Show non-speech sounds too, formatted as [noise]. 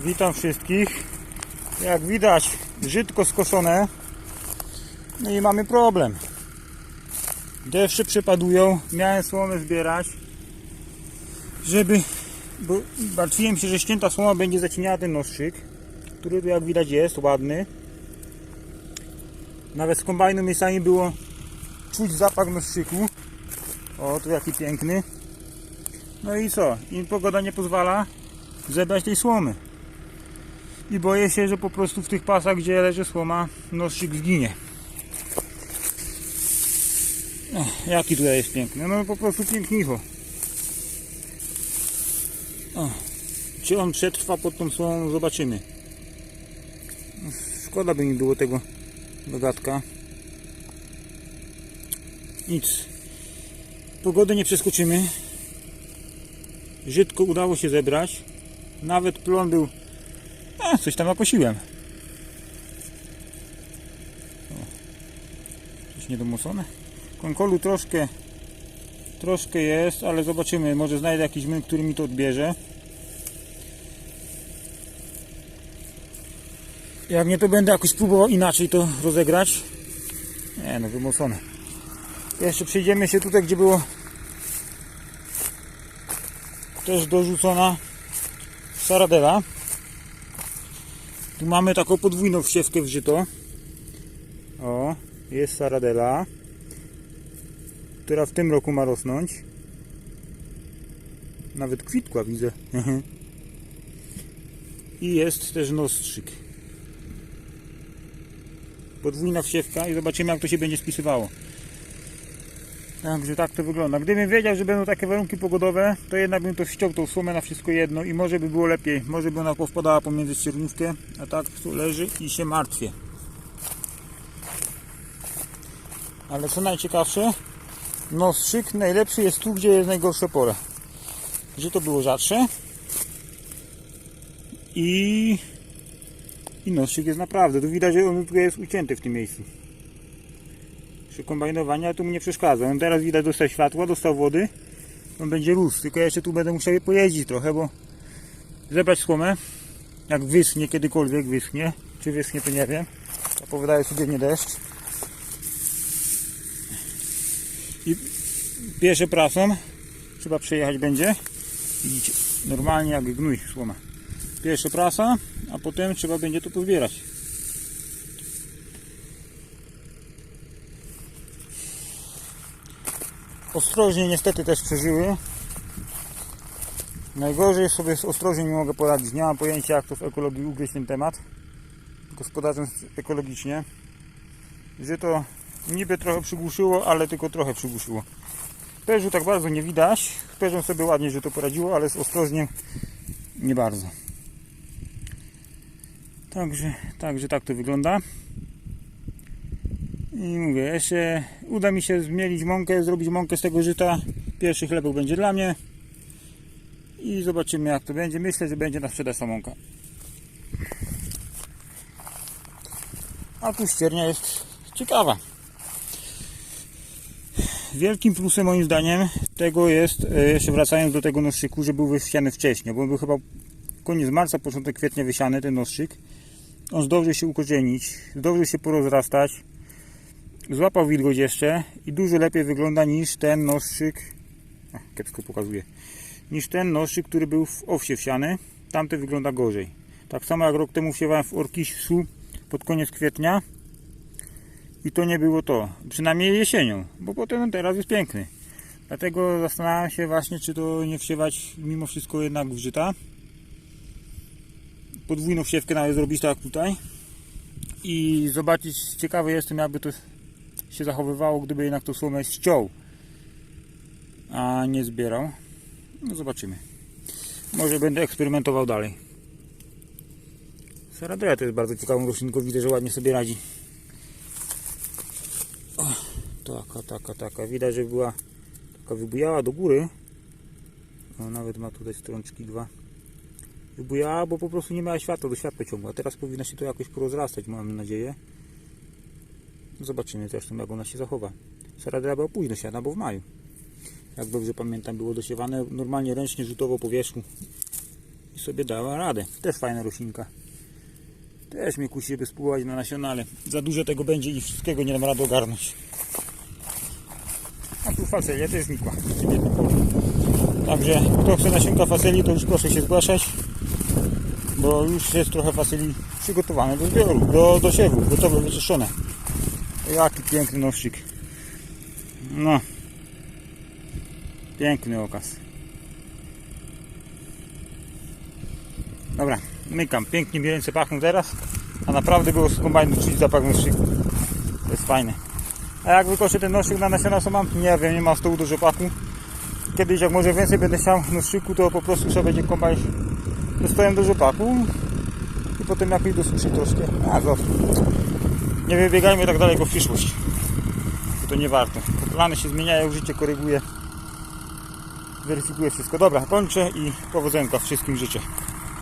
Witam wszystkich. Jak widać, żytko skoszone. No i mamy problem. Deszcze przypadują. Miałem słomę zbierać, żeby. Bo martwiłem się, że ścięta słoma będzie zacieniała ten noszczyk, który tu jak widać jest ładny. Nawet z kombajnu miejscami było czuć zapach noszczyku. O, tu jaki piękny. No i co? Im pogoda nie pozwala zebrać tej słomy. I boję się, że po prostu w tych pasach, gdzie leży słoma, noszczyk zginie. O, jaki tutaj jest piękny. No po prostu pięknicho. Czy on przetrwa pod tą słomą, zobaczymy. Szkoda by mi było tego dodatka. Nic. Pogody nie przeskoczymy. Żytko udało się zebrać. Nawet plon był. A, coś tam nakosiłem. O, coś niedomocone. Konkolu troszkę troszkę jest, ale zobaczymy. Może znajdę jakiś młyn, który mi to odbierze. Jak nie, to będę jakoś próbował inaczej to rozegrać. Nie no, wymocone. Jeszcze przejdziemy się tutaj, gdzie było też dorzucona saradela. Tu mamy taką podwójną wsiewkę w żyto. O, jest saradela, która w tym roku ma rosnąć. Nawet kwitła widzę. [laughs] I jest też nostrzyk. Podwójna wsiewka i zobaczymy jak to się będzie spisywało. Także tak to wygląda. Gdybym wiedział, że będą takie warunki pogodowe, to jednak bym to ściął tą słomę na wszystko jedno i może by było lepiej. Może by ona powpadała pomiędzy ściernówkę, a tak tu leży i się martwię. Ale co najciekawsze, nostrzyk najlepszy jest tu, gdzie jest najgorsze pole. Gdzie to było rzadsze. I, i nostrzyk jest naprawdę, tu widać, że on tu jest ucięty w tym miejscu przy kombajnowaniu, ale tu mu nie przeszkadza. On teraz widać dostał światła, dostał wody. On będzie rósł, tylko jeszcze tu będę musiał pojeździć trochę, bo zebrać słomę, jak wyschnie, kiedykolwiek wyschnie, czy wyschnie to nie wiem. Zapowiadają sobie nie deszcz. I pierwsze prasą trzeba przejechać będzie. Widzicie, normalnie jak gnój słoma. Pierwsze prasa, a potem trzeba będzie to pozbierać. Ostrożnie niestety też przeżyły. Najgorzej sobie z ostrożnie nie mogę poradzić. Nie mam pojęcia jak to w ekologii ugryźć ten temat. Gospodarzem ekologicznie. Że to niby trochę przygłuszyło, ale tylko trochę przygłuszyło. Perzu tak bardzo nie widać. Perzą sobie ładnie, że to poradziło, ale z ostrożniem nie bardzo. Także, także tak to wygląda. I mówię, jeszcze uda mi się zmielić mąkę, zrobić mąkę z tego żyta. Pierwszy chlebek będzie dla mnie. I zobaczymy jak to będzie. Myślę, że będzie na sprzedaż ta mąka. A tu ściernia jest ciekawa. Wielkim plusem moim zdaniem tego jest, jeszcze wracając do tego noszczyku, że był wysiany wcześniej, bo był chyba koniec marca, początek kwietnia wysiany ten noszczyk. On zdążył się ukorzenić, zdążył się porozrastać złapał wilgoć jeszcze i dużo lepiej wygląda niż ten noższyk a, kiepsko pokazuje. Niż ten noższyk, który był w owsie wsiany. Tamty wygląda gorzej. Tak samo jak rok temu wsiewałem w Orkisu pod koniec kwietnia. I to nie było to. Przynajmniej jesienią, bo potem teraz jest piękny. Dlatego zastanawiam się właśnie czy to nie wsiewać mimo wszystko jednak w żyta. Podwójną wsiewkę nawet zrobić tak jak tutaj. I zobaczyć, ciekawy jestem jakby to się zachowywało, gdyby jednak tą słomę ściął, a nie zbierał. No zobaczymy. Może będę eksperymentował dalej. Saradea to jest bardzo ciekawą roślinką, widzę, że ładnie sobie radzi. O, taka, taka, taka. Widać, że była taka wybujała do góry. O, nawet ma tutaj strączki dwa. Wybujała, bo po prostu nie miała światła, do światła ciągła. Teraz powinna się to jakoś porozrastać, mam nadzieję. Zobaczymy zresztą jak ona się zachowa. Saradera była późno siana, bo w maju. Jak dobrze pamiętam było dosiewane normalnie ręcznie rzutowo po wierzchu. sobie dała radę. Też fajna roślinka. Też mnie kusi, żeby spróbować na nasionale. Za dużo tego będzie i wszystkiego nie dam rady ogarnąć. A tu facelia też znikła. Także kto chce nasionka faseli, to już proszę się zgłaszać. Bo już jest trochę faseli przygotowane do zbioru, do, do siewu, gotowe, wyczyszczone. Jaki piękny noszczyk. No. Piękny okaz. Dobra, mykam. Pięknie mi ręce pachną teraz. A naprawdę było z kombajnu czuć zapach noszczyku. To jest fajne. A jak wykoszę ten noszczyk na nasiona co mam? Nie wiem, nie ma stołu do rzepaku. Kiedyś jak może więcej będę chciał noszczyku, to po prostu sobie będzie kombajn dostałem do rzepaku. I potem jakoś dosuszę troszkę. A zostaw. Nie wybiegajmy tak daleko w przyszłość. Bo to nie warto. Plany się zmieniają, życie koryguje. Weryfikuję wszystko. Dobra, kończę i powodzenka wszystkim życzę.